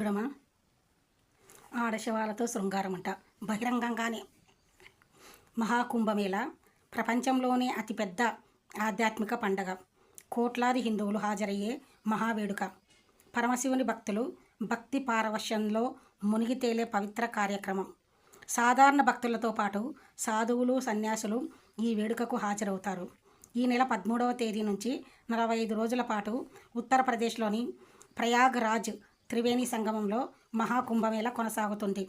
చూడమా? ఆడశవాలతో శృంగారం అంట బహిరంగంగానే. మహాకుంభమేళ. ప్రపంచంలోనే అతిపెద్ద ఆధ్యాత్మిక పండగ. కోట్లాది హిందువులు హాజరయ్యే మహావేడుక. పరమశివుని భక్తులు భక్తి పారవశ్యంలో మునిగి తేలే పవిత్ర కార్యక్రమం. సాధారణ భక్తులతో పాటు సాధువులు సన్యాసులు ఈ వేడుకకు హాజరవుతారు. ఈ నెల పదమూడవ తేదీ నుంచి నలభై ఐదు రోజుల పాటు ఉత్తరప్రదేశ్లోని ప్రయాగ్రాజ్ త్రివేణి సంగమంలో మహాకుంభమేళ కొనసాగుతుంది.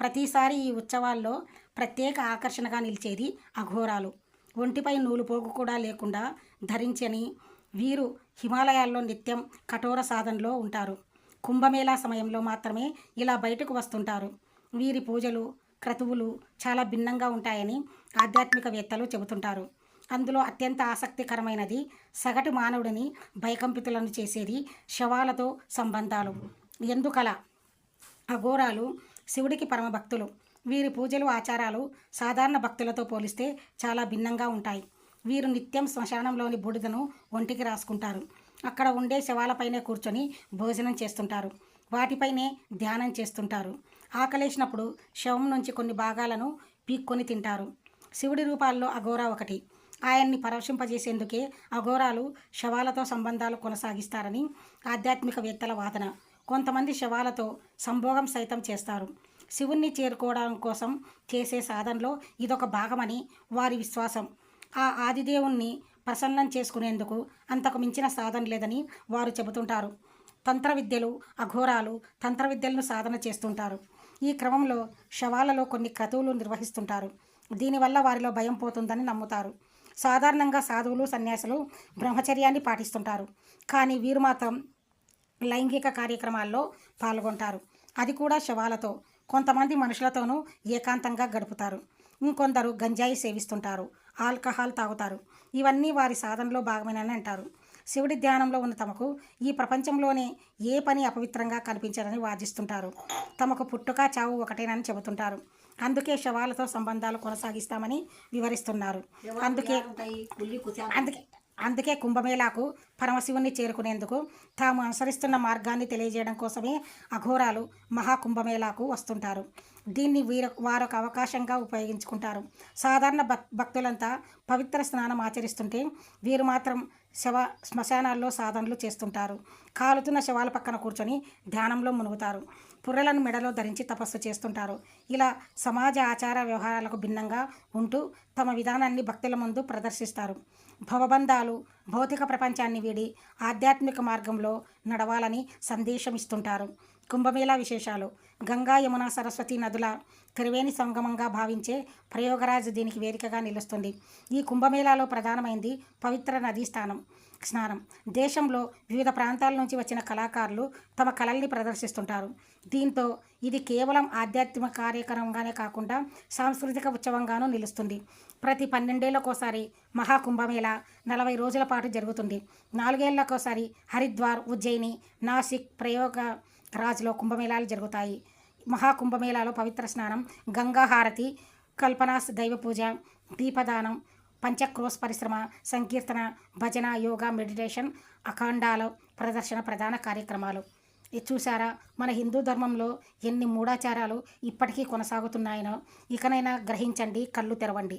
ప్రతిసారి ఈ ఉత్సవాల్లో ప్రత్యేక ఆకర్షణగా నిలిచేది అఘోరాలు. ఒంటిపై నూలుపోగు కూడా లేకుండా ధరించని వీరు హిమాలయాల్లో నిత్యం కఠోర సాధనలో ఉంటారు. కుంభమేళా సమయంలో మాత్రమే ఇలా బయటకు వస్తుంటారు. వీరి పూజలు క్రతువులు చాలా భిన్నంగా ఉంటాయని ఆధ్యాత్మికవేత్తలు చెబుతుంటారు. అందులో అత్యంత ఆసక్తికరమైనది సగటు మానవుడిని భయకంపితులను చేసేది శవాలతో సంబంధాలు. ఎందుకలా? అఘోరాలు శివుడికి పరమభక్తులు. వీరి పూజలు ఆచారాలు సాధారణ భక్తులతో పోలిస్తే చాలా భిన్నంగా ఉంటాయి. వీరు నిత్యం శ్మశానంలోని బూడిదను ఒంటికి రాసుకుంటారు. అక్కడ ఉండే శవాలపైనే కూర్చొని భోజనం చేస్తుంటారు. వాటిపైనే ధ్యానం చేస్తుంటారు. ఆకలేసినప్పుడు శవం నుంచి కొన్ని భాగాలను పీక్కొని తింటారు. శివుడి రూపాల్లో అఘోరా ఒకటి. ఆయన్ని పరవశింపజేసేందుకే అఘోరాలు శవాలతో సంబంధాలు కొనసాగిస్తారని ఆధ్యాత్మికవేత్తల వాదన. కొంతమంది శవాలతో సంభోగం సైతం చేస్తారు. శివుణ్ణి చేరుకోవడం కోసం చేసే సాధనలో ఇదొక భాగమని వారి విశ్వాసం. ఆ ఆదిదేవుణ్ణి ప్రసన్నం చేసుకునేందుకు అంతకు మించిన సాధన లేదని వారు చెబుతుంటారు. తంత్ర విద్యలు అఘోరాలు తంత్ర విద్యలను సాధన చేస్తుంటారు. ఈ క్రమంలో శవాలలో కొన్ని క్రతువులు నిర్వహిస్తుంటారు. దీనివల్ల వారిలో భయం పోతుందని నమ్ముతారు. సాధారణంగా సాధువులు సన్యాసులు బ్రహ్మచర్యాన్ని పాటిస్తుంటారు. కానీ వీరు మాత్రం లైంగిక కార్యక్రమాల్లో పాల్గొంటారు. అది కూడా శవాలతో. కొంతమంది మనుషులతోనూ ఏకాంతంగా గడుపుతారు. ఇంకొందరు గంజాయి సేవిస్తుంటారు. ఆల్కహాల్ తాగుతారు. ఇవన్నీ వారి సాధనలో భాగమేనని అంటారు. శివుడి ధ్యానంలో ఉన్న తమకు ఈ ప్రపంచంలోనే ఏ పని అపవిత్రంగా కనిపించదని వాదిస్తుంటారు. తమకు పుట్టుక చావు ఒకటేనని చెబుతుంటారు. అందుకే శవాలతో సంబంధాలు కొనసాగిస్తామని వివరిస్తున్నారు. అందుకే అందుకే అందుకే కుంభమేళాకు పరమశివుని చేరుకునేందుకు తాము అనుసరిస్తున్న మార్గాన్ని తెలియజేయడం కోసమే అఘోరాలు మహాకుంభమేళాకు వస్తుంటారు. దీన్ని వీర వారొక అవకాశంగా ఉపయోగించుకుంటారు. సాధారణ భక్ భక్తులంతా పవిత్ర స్నానం ఆచరిస్తుంటే వీరు మాత్రం శవ శ్మశానాల్లో సాధనలు చేస్తుంటారు. కాలుతున్న శవాల పక్కన కూర్చొని ధ్యానంలో మునుగుతారు. పుర్రెలను మెడలో ధరించి తపస్సు చేస్తుంటారు. ఇలా సమాజ ఆచార వ్యవహారాలకు భిన్నంగా ఉంటూ తమ విధానాన్ని భక్తుల ముందు ప్రదర్శిస్తారు. భవబంధాలు భౌతిక ప్రపంచాన్ని వీడి ఆధ్యాత్మిక మార్గంలో నడవాలని సందేశం ఇస్తుంటారు కుంభమేళా విశేషాలు. గంగా యమున సరస్వతి నదుల త్రివేణి సంగమంగా భావించే ప్రయోగరాజ్ దీనికి వేదికగా నిలుస్తుంది. ఈ కుంభమేళాలో ప్రధానమైంది పవిత్ర నదీ స్థానం స్నానం. దేశంలో వివిధ ప్రాంతాల నుంచి వచ్చిన కళాకారులు తమ కళల్ని ప్రదర్శిస్తుంటారు. దీంతో ఇది కేవలం ఆధ్యాత్మిక కార్యక్రమంగానే కాకుండా సాంస్కృతిక ఉత్సవంగానూ నిలుస్తుంది. ప్రతి పన్నెండేళ్ళకోసారి మహాకుంభమేళ నలభై రోజుల పాటు జరుగుతుంది. నాలుగేళ్ళకోసారి హరిద్వార్ ఉజ్జయిని నాసిక్ ప్రయోగ రాజ్లో కుంభమేళాలు జరుగుతాయి. మహాకుంభమేళాలో పవిత్ర స్నానం గంగా హారతి కల్పనాస్ దైవ పూజ దీపదానం పంచక్రోస్ పరిశ్రమ సంకీర్తన భజన యోగా మెడిటేషన్ అఖండాల ప్రదర్శన ప్రధాన కార్యక్రమాలు. ఇది చూసారా మన హిందూ ధర్మంలో ఎన్ని మూఢాచారాలు ఇప్పటికీ కొనసాగుతున్నాయనో ఇకనైనా గ్రహించండి కళ్ళు తెరవండి.